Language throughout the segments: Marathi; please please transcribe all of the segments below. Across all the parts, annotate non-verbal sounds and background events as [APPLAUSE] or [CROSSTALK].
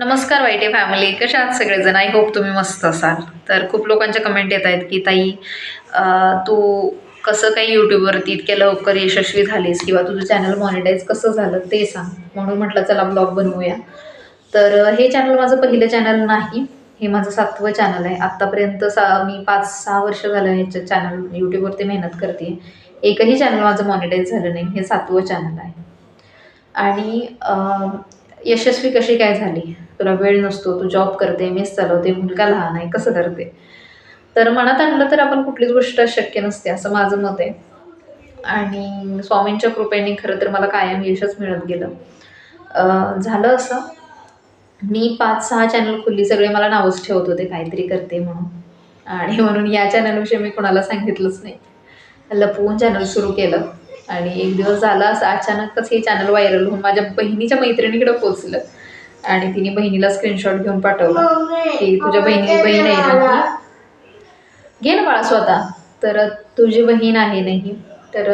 नमस्कार वाईटे फॅमिली कशा आहात सगळेजण? आय होप तुम्ही मस्त असाल. तर खूप लोकांच्या कमेंट येत आहेत की ताई तू कसं काही यूट्यूबवरती इतक्या लवकर यशस्वी झालीस किंवा तुझं चॅनल मॉनिटाईज कसं झालं ते सांग. म्हणून म्हटलं चला ब्लॉग बनवूया. तर हे चॅनल माझं पहिलं चॅनल नाही. हे माझं सातवं चॅनल आहे. आत्तापर्यंत सा मी पाच सहा वर्ष झालं ह्याच्या चॅनल यूट्यूबवरती मेहनत करते. एकही चॅनल माझं मॉनिटाईज झालं नाही. हे सातवं चॅनल आहे. आणि यशस्वी कशी काय झाली? तुला वेळ नसतो तू जॉब करते मेस चालवते मुलगा लहान आहे कसं करते? तर मनात आणलं तर आपण कुठलीच गोष्ट शक्य नसते असं माझं मत आहे. आणि स्वामींच्या कृपेने खरं तर मला कायम यशच मिळत गेलं. झालं असं. मी पाच सहा चॅनल खुली सगळे मला नावच ठेवत होते काहीतरी करते म्हणून. आणि म्हणून या चॅनलविषयी मी कोणाला सांगितलंच नाही. लपवून चॅनल सुरू केलं. आणि एक दिवस झाला असं अचानकच हे चॅनल व्हायरल होऊन माझ्या बहिणीच्या मैत्रिणीकडे पोचलं आणि तिने बहिणीला स्क्रीनशॉट घेऊन पाठवला. की तुझ्या बहिणी बहीण आहे ना? घे ना बाळा स्वतः. तर तुझी बहीण आहे नाही. तर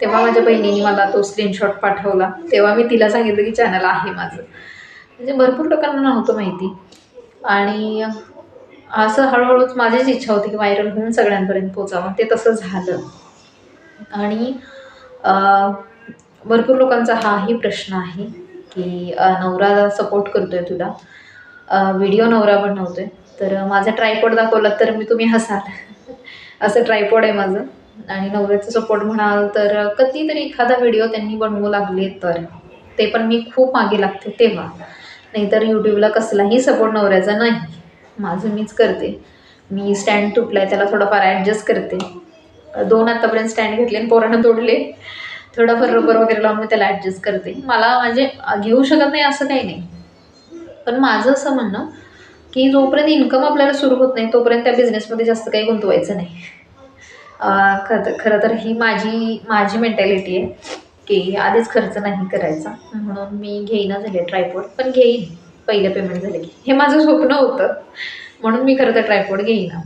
तेव्हा माझ्या बहिणीने मला तो स्क्रीनशॉट पाठवला. तेव्हा मी तिला सांगितलं की चॅनल आहे माझं. म्हणजे भरपूर लोकांना नव्हतं माहिती. आणि असं हळूहळूच माझीच इच्छा होती की व्हायरल होऊन सगळ्यांपर्यंत पोचावं ते तसं झालं. आणि भरपूर लोकांचा हाही प्रश्न आहे. की नवरा सपोर्ट करतोय तुला. व्हिडिओ नवरा बनवतोय. तर माझा ट्रायपॉड दाखवला तर मी तुम्ही हसाल. [LAUGHS] असं ट्रायपॉड आहे माझं. आणि नवऱ्याचं सपोर्ट म्हणाल तर कधीतरी एखादा व्हिडिओ त्यांनी बनवू लागले तर. ते पण मी खूप मागे लागते तेव्हा. नाहीतर यूट्यूबला कसलाही सपोर्ट नवऱ्याचा नाही. माझं मीच करते. मी स्टँड तुटला आहे त्याला थोडंफार ॲडजस्ट करते. दोन आत्तापर्यंत स्टँड घेतले आणि पोरानं तोडले. थोडंफार रबर वगैरे लावून मी त्याला ॲडजस्ट करते. मला म्हणजे घेऊ शकत नाही असं काही नाही. पण माझं असं म्हणणं की जोपर्यंत इन्कम आपल्याला सुरू होत नाही तोपर्यंत त्या बिझनेसमध्ये जास्त काही गुंतवायचं नाही. खरं तर खरं तर ही माझी माझी मेंटॅलिटी आहे की आधीच खर्च नाही करायचा. म्हणून मी घेईना झाले ट्रायपॉड पण घेईन. पहिलं पेमेंट झालं की. हे माझं स्वप्न होतं. म्हणून मी खरं तर ट्रायपॉड घेईना.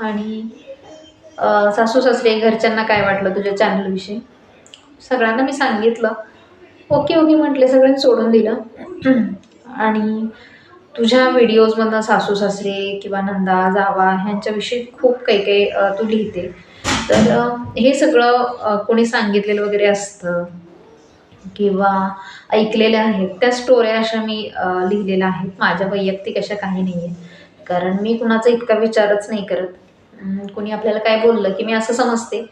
आणि सासू सासरे घरच्यांना काय वाटलं तुझ्या चॅनलविषयी सगळ्यांना मी सांगितलं. ओके ओके म्हटले सगळ्यांनी सोडून दिलं. आणि तुझ्या व्हिडिओजमधनं सासू सासरे किंवा नंदा जावा ह्यांच्याविषयी खूप काही काही तू लिहिते. तर हे सगळं कोणी सांगितलेलं वगैरे असतं किंवा ऐकलेल्या आहेत त्या स्टोऱ्या अशा मी लिहिलेल्या आहेत. माझ्या वैयक्तिक अशा काही नाही आहे कारण मी कुणाचा इतका विचारच नाही करत. कुणी आपल्याला काय बोललं की मी असं समजते.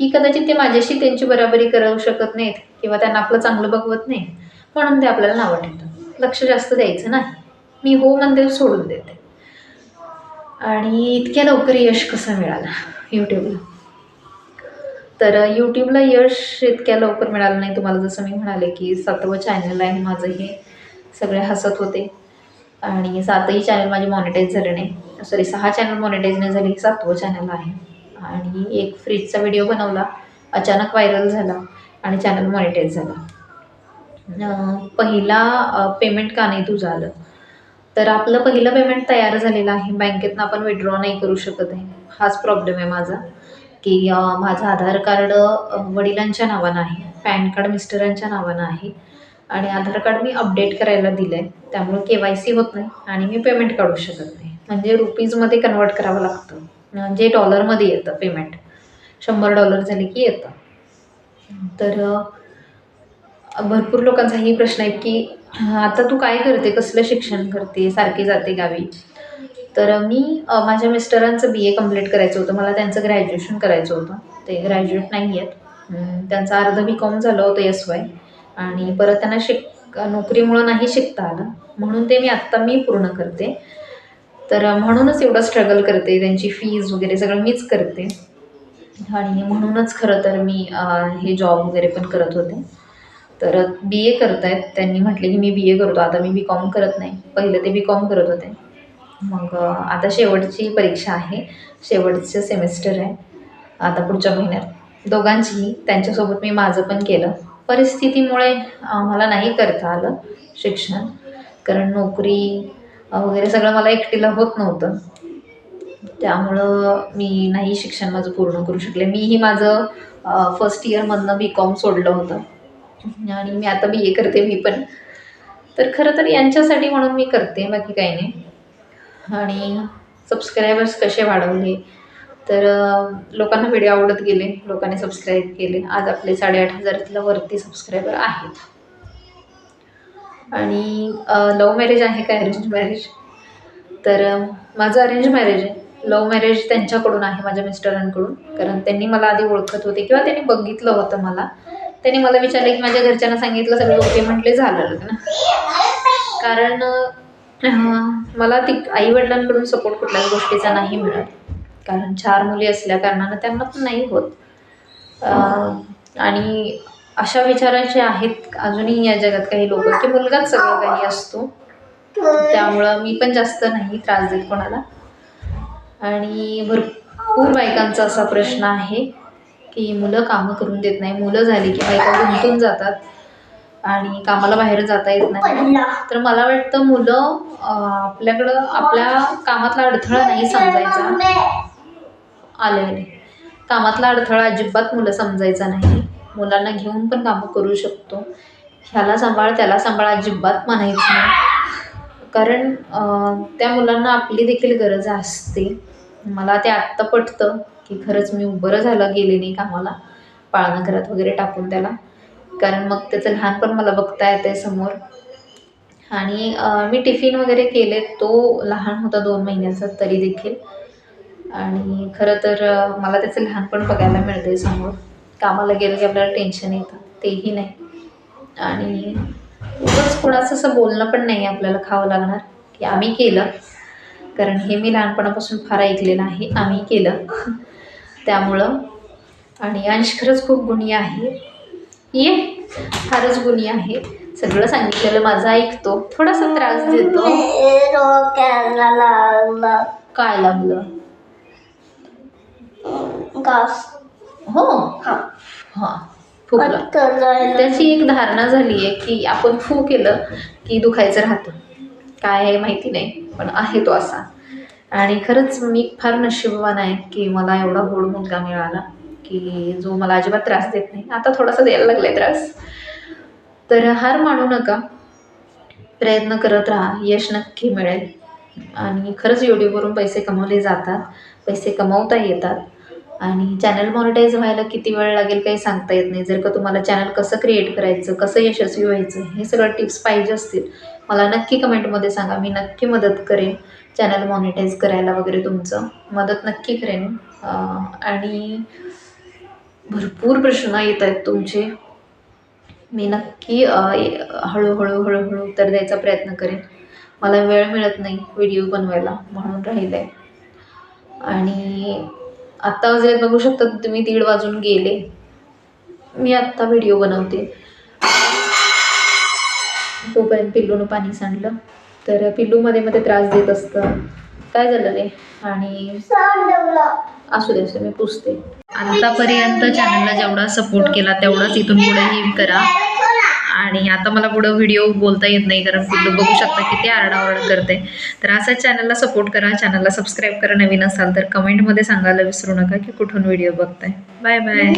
की कदाचित ते माझ्याशी त्यांची बराबरी करू शकत नाहीत किंवा त्यांना आपलं चांगलं बघवत नाही म्हणून ते आपल्याला नावं ठेवतात. लक्ष जास्त द्यायचं नाही. मी हो म्हणते सोडून देते. आणि इतक्या लवकर यश कसं मिळालं यूट्यूबला तर यूट्यूबला यश इतक्या लवकर मिळालं नाही. तुम्हाला जसं मी म्हणाले की सातवं चॅनल आहे माझं हे सगळे हसत होते. आणि सातही चॅनल माझे मॉनिटाईज झाले नाही. सॉरी सहा चॅनल मॉनिटाईज नाही झाले हे सातवं चॅनल आहे. आणि एक फ्रीजचा व्हिडिओ बनवला. अचानक व्हायरल झाला आणि चॅनल मॉनिटाईज झाला. पहिला पेमेंट का नाही तुझं आलं? तर आपलं पहिलं पेमेंट तयार झालेलं आहे. बँकेतनं आपण विड्रॉ नाही करू शकत आहे. हाच प्रॉब्लेम आहे माझा. की माझं आधार कार्ड वडिलांच्या नावानं आहे. पॅन कार्ड मिस्टरांच्या नावानं आहे. आणि आधार कार्ड मी अपडेट करायला दिलं आहे त्यामुळे के वाय सी होत नाही आणि मी पेमेंट काढू शकत नाही. म्हणजे रुपीजमध्ये कन्वर्ट करावं लागतं. म्हणजे डॉलरमध्ये येतं पेमेंट शंभर डॉलर झाले की येतं. तर भरपूर भरपूर लोकांचाही प्रश्न आहे की आता तू काय करते? कसलं शिक्षण करते? सारखी जाते गावी. तर मी माझ्या मिस्टरांचं बी ए कंप्लीट करायचं होतं. मला त्यांचं ग्रॅज्युएशन करायचं होतं. ते ग्रॅज्युएट नाही आहेत. त्यांचं अर्ध बी कॉम झालं होतं एस वाय आणि परत त्यांना शिक नोकरीमुळं नाही शिकता आलं. म्हणून ते मी आत्ता मी पूर्ण करते. तर म्हणूनच एवढं स्ट्रगल करते त्यांची फीज वगैरे सगळं मीच करते. आणि म्हणूनच खरं तर मी हे जॉब वगैरे पण करत होते. तर बी ए करत आहेत त्यांनी म्हटले की मी बी ए करतो. आता मी बी कॉम करत नाही. पहिलं ते बी कॉम करत होते. मग आता शेवटची परीक्षा आहे. शेवटचं सेमिस्टर आहे. आता पुढच्या महिन्यात. दोघांचीही त्यांच्यासोबत मी माझं पण केलं. परिस्थितीमुळे मला नाही करता आलं शिक्षण. कारण नोकरी वगैरे सगळं मला एकटीला होत नव्हतं. त्यामुळं मी नाही शिक्षण माझं पूर्ण करू शकले. मीही माझं फर्स्ट इयरमधनं बी कॉम सोडलं होतं. आणि मी आता बी ए करते मी पण. तर खरं तर यांच्यासाठी म्हणून मी करते बाकी काही नाही. आणि सबस्क्रायबर्स कसे वाढवले? तर लोकांना व्हिडिओ आवडत गेले लोकांनी सबस्क्राईब केले. आज आपले साडेआठ हजारातल्या वरती सबस्क्रायबर आहेत. आणि लव्ह मॅरेज आहे का अरेंज मॅरेज तर माझं अरेंज मॅरेज आहे. लव्ह मॅरेज त्यांच्याकडून आहे माझ्या मिस्टरांकडून. कारण त्यांनी मला आधी ओळखत होते किंवा त्यांनी बघितलं होतं मला. त्यांनी मला विचारलं की माझ्या घरच्यांना सांगितलं सगळं ओके म्हटले झालं लग्न. कारण मला ती आईवडिलांकडून सपोर्ट कुठल्याच गोष्टीचा नाही मिळत. कारण चार मुली असल्या कारणानं त्यांना पण नाही होत. आणि अशा विचाराचे आहेत अजूनही या जगात काही लोक की मुलगाच सगळं काही असतो. त्यामुळं मी पण जास्त नाही त्रास देत कोणाला. आणि भरपूर बायकांचा असा प्रश्न आहे की मुलं कामं करून देत नाही. मुलं झाली की बायका गुंतून जातात आणि कामाला बाहेर जाता येत नाही. तर मला वाटतं मुलं आपल्याकडं आपल्या कामातला अडथळा नाही समजायचा. आले आले कामातला अडथळा अजिबात मुलं समजायचा नाही. मुलांना घेऊन पण कामं करू शकतो. ह्याला सांभाळ त्याला सांभाळ अजिबात म्हणायचं नाही. कारण त्या मुलांना आपली देखील गरज असते. मला ते आत्ता पटतं की खरंच मी बरं झालं गेले नाही कामाला. पाळणा घरात वगैरे टाकून त्याला. कारण मग त्याचं लहानपण मला बघता येतं आहे समोर. आणि मी टिफिन वगैरे केले तो लहान होता दोन महिन्याचा तरी देखील. आणि खरं तर मला त्याचं लहानपण बघायला मिळतं आहे समोर. कामाला गेलं की आपल्याला टेन्शन येतं. तेही नाही. आणि उगाच कोणाचं असं बोलणं पण नाही आपल्याला खावं लागणार. की आम्ही केलं. कारण हे मी लहानपणापासून फार ऐकलेलं आहे. आम्ही केलं. त्यामुळं. आणि अंश खरंच खूप गुणी आहे. ये. फारच गुणी आहे. सगळं सांगितलेलं माझं ऐकतो. थोडासा त्रास देतो. काय लागलं? हो. हा. हां. त्याची एक धारणा झाली आहे की आपण फू केलं की दुखायचं राहतं. काय आहे माहिती नाही पण आहे तो असा. आणि खरंच मी फार नशीबवान आहे की मला एवढा गोड मुलगा मिळाला की जो मला अजिबात त्रास देत नाही. आता थोडासा द्यायला लागलाय त्रास. तर हार मानू नका. प्रयत्न करत राहा. यश नक्की मिळेल. आणि खरंच यूट्यूबवरून पैसे कमवले जातात. पैसे कमवता येतात. आणि चॅनल मॉनिटाईज व्हायला किती वेळ लागेल काही सांगता येत नाही. जर का तुम्हाला चॅनल कसं क्रिएट करायचं कसं यशस्वी व्हायचं हे सगळं टिप्स पाहिजे असतील. मला नक्की कमेंटमध्ये सांगा. मी नक्की मदत करेन चॅनल मॉनिटाईज करायला वगैरे तुमचं. मदत नक्की करेन. आणि भरपूर प्रश्न येत आहेत तुमचे. मी नक्की हळूहळू हळूहळू उत्तर द्यायचा प्रयत्न करेन. मला वेळ मिळत नाही व्हिडिओ बनवायला म्हणून राहिलं आहे आणि आत्ता वाजले बघू शकता तुम्ही दीड वाजून गेले. मी आत्ता व्हिडिओ बनवते. तोपर्यंत पिल्लूनं पाणी सांडलं. तर पिल्लू मध्ये मध्ये त्रास देत असतं. काय झालं रे? आणि असू दे असू दे, मी पुसते. आतापर्यंत चॅनलला जेवढा सपोर्ट केला तेवढाच इथून पुढेही करा. आणि आता मला पुढं व्हिडिओ बोलता येत नाही कारण पिल्लू बघू शकता किती आरडाओरड करते तर असाच चॅनलला सपोर्ट करा चॅनलला सबस्क्राईब करा नवीन असाल तर कमेंटमध्ये सांगायला विसरू नका की कुठून व्हिडिओ बघताय. Bye bye